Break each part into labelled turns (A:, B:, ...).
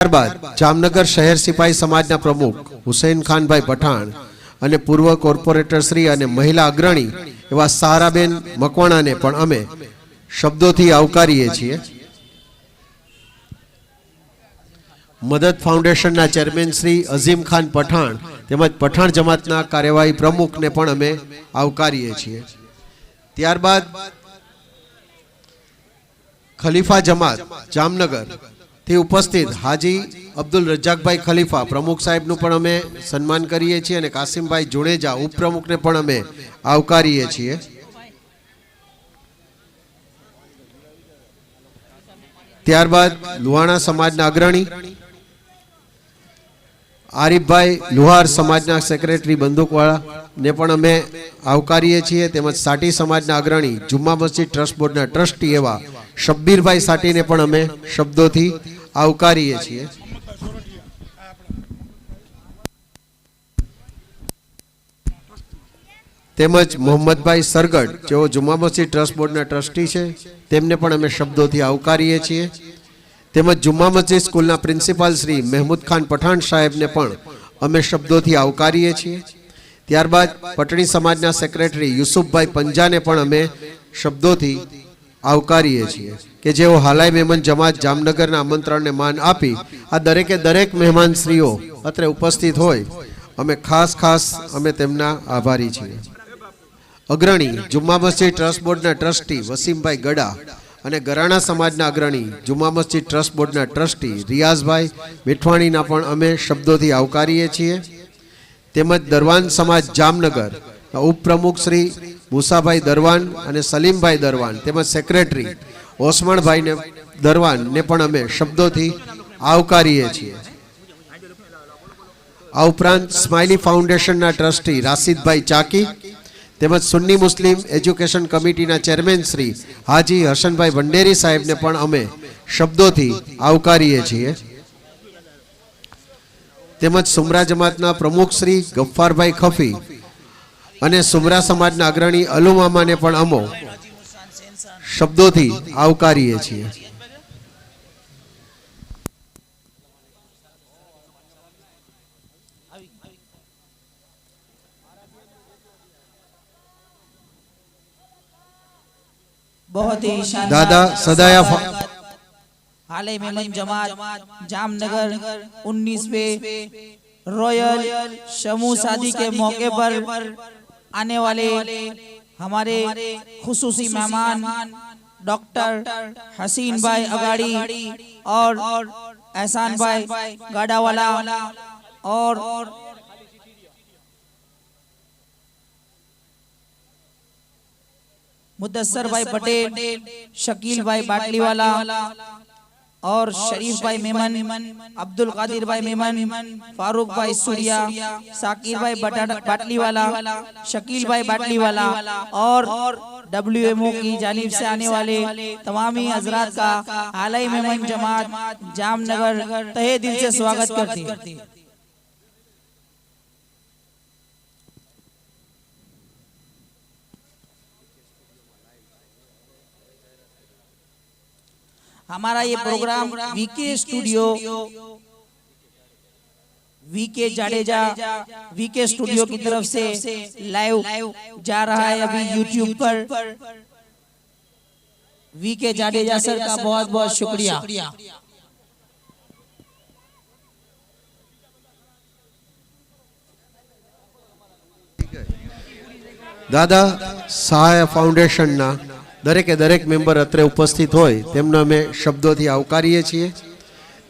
A: ત્યારબાદ જામનગર શહેર સિપાહી સમાજના પ્રમુખ હુસૈન ખાનભાઈ પઠાણ અને પૂર્વ કોર્પોરેટર શ્રી અને મહિલા અગ્રણી એવા સારાબેન મકવાણાને પણ અમે શબ્દોથી આવકારીએ છીએ. મદદ ફાઉન્ડેશનના ચેરમેન શ્રી અઝીમ ખાન પઠાણ તેમજ પઠાણ જમાતના કાર્યવાહી પ્રમુખને પણ અમે આવકારીએ છીએ. ત્યારબાદ ખલીફા જમાત જામનગર થી ઉપસ્થિત હાજી અબ્દુલ રજાકભાઈ ખલીફા પ્રમુખ સાહેબનું પણ અમે સન્માન કરીએ છીએ અને કાસિમભાઈ જોડેજા ઉપપ્રમુખને પણ અમે આવકારીએ છીએ. ત્યારબાદ લુહાણા સમાજના અગ્રણી આરીફભાઈ લુહાર સમાજના સેક્રેટરી બંદૂકવાળાને પણ અમે આવકારીએ છીએ. તેમજ સાટી સમાજના અગ્રણી જુમ્મા મસ્જિદ ટ્રસ્ટ બોર્ડના ટ્રસ્ટી એવા શબ્બીરભાઈ સાટીને પણ અમે શબ્દોથી આવકારીએ છીએ. તેમજ મોહમ્મદભાઈ સરગડ, જેઓ જુમા મસ્જિદ ટ્રસ્ટ બોર્ડના ટ્રસ્ટી છે, તેમને પણ અમે શબ્દોથી આવકારીએ છીએ. તેમજ જુમા મસ્જિદ સ્કૂલના પ્રિન્સિપાલ શ્રી મહેમૂદ ખાન પઠાણ સાહેબને પણ અમે શબ્દોથી આવકારીએ છીએ. ત્યારબાદ પટણી સમાજના સેક્રેટરી યુસુફભાઈ પંજાને પણ અમે શબ્દોથી આવકારીએ છીએ કે જેઓ હાલાઈ મહેમાન જમાત જામનગરના આમંત્રણને માન આપી, આ દરેકે દરેક મહેમાન શ્રીઓ અત્રે ઉપસ્થિત હોય, અમે ખાસ ખાસ અમે તેમના આભારી છીએ. અગ્રણી જુમ્મા મસ્જિદ ટ્રસ્ટ બોર્ડના ટ્રસ્ટી વસીમભાઈ ગડા અને ગરાણા સમાજના અગ્રણી જુમ્મા મસ્જિદ ટ્રસ્ટ બોર્ડના ટ્રસ્ટી રિયાઝભાઈ મીઠવાણીના પણ અમે શબ્દોથી આવકારીએ છીએ. તેમજ દરવાન સમાજ જામનગર ઉપપ્રમુખ શ્રી મુસાભાઈ દરવાન અને સલીમભાઈ દરવાન તેમજ સેક્રેટરી ઓસમણભાઈને દરવાનને પણ અમે શબ્દોથી આવકારીએ છીએ. આ ઉપરાંત સ્માઇલી ફાઉન્ડેશનના ટ્રસ્ટી રાશિદભાઈ ચાકી તેમજ સુન્ની મુસ્લિમ એજ્યુકેશન કમિટીના ચેરમેન શ્રી હાજી હસનભાઈ ભંડેરી સાહેબને પણ અમે શબ્દોથી આવકારીએ છીએ. તેમજ સુમરા જમાતના પ્રમુખ શ્રી ગફ્ફારભાઈ ખફી અને સુમરા સમાજના અગ્રણી અલુમામાને પણ અમો શબ્દોથી આવકારીએ છીએ
B: बहुत ही शानदार
A: दादा सदाया फा-
B: हाल ही में मन जमात जामनगर 19वें रॉयल शमू शादी के मौके पर आने वाले हमारे खुसूसी मेहमान डॉक्टर हसीन भाई अगाड़ी और एहसान भाई गाड़ावाला और मुदस्सर भाई पटेल शकील भाई बाटली वाला और शरीफ भाई मेमन अब्दुल कादिर भाई मेमन फारूक भाई सूर्या साकिर भाई बाटली वाला शकील भाई बाटली वाला और डब्ल्यू एम ओ की जानिब से आने वाले तमामी हजरात का आलाई मेमन जमात जामनगर तहे दिल से स्वागत करती है। हमारा ये program VK studio VK Jadeja VK studio की तरफ से लाइव जा रहा है अभी यूट्यूब पर वीके जाडेजा सर का बहुत बहुत शुक्रिया
A: દાદા સહાય ફાઉન્ડેશનના દરેકે દરેક મેમ્બર અત્રે ઉપસ્થિત હોય, તેમને અમે શબ્દોથી આવકારીએ છીએ.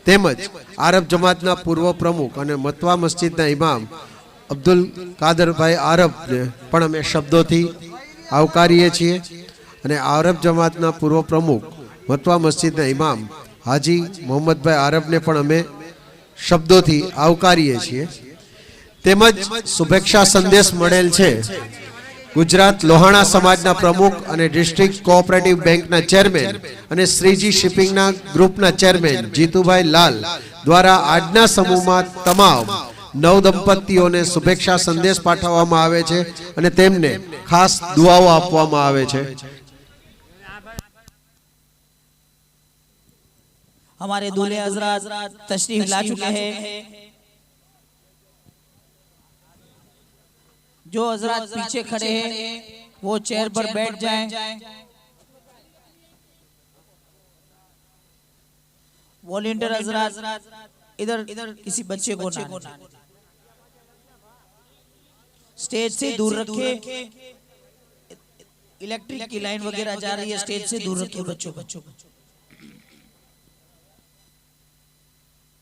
A: તેમજ આરબ જમાતના પૂર્વ પ્રમુખ અને મતવા મસ્જિદના ઇમામ અબ્દુલ કાદરભાઈ આરબને પણ અમે શબ્દોથી આવકારીએ છીએ અને આરબ જમાતના પૂર્વ પ્રમુખ, મતવા મસ્જિદના ઇમામ હાજી મોહમ્મદભાઈ આરબને પણ અમે શબ્દોથી આવકારીએ છીએ. તેમજ શુભેચ્છા સંદેશ મળેલ છે ગુજરાત લોહાણા સમાજના પ્રમુખ અને ડિસ્ટ્રિક્ટ કોઓપરેટિવ બેંકના ચેરમેન અને શ્રીજી શિપિંગના ગ્રુપના ચેરમેન જીતુભાઈ લાલ દ્વારા આજના સમૂહમાં તમામ નવ દંપતીઓને શુભેચ્છા સંદેશ પાઠવવામાં આવે છે અને તેમને ખાસ દુઆઓ આપવામાં આવે છે
B: हमारे दूल्हे हजरात तशरीफ ला चुके हैं जो हजरात पीछे खड़े हैं वो चेयर पर बैठ जाएँ। वॉलेंटियर हजरात इधर इधर किसी बच्चे को ना स्टेज से दूर रखे। इलेक्ट्रिक की लाइन वगैरह जा रही है स्टेज से दूर रखे बच्चों बच्चों को।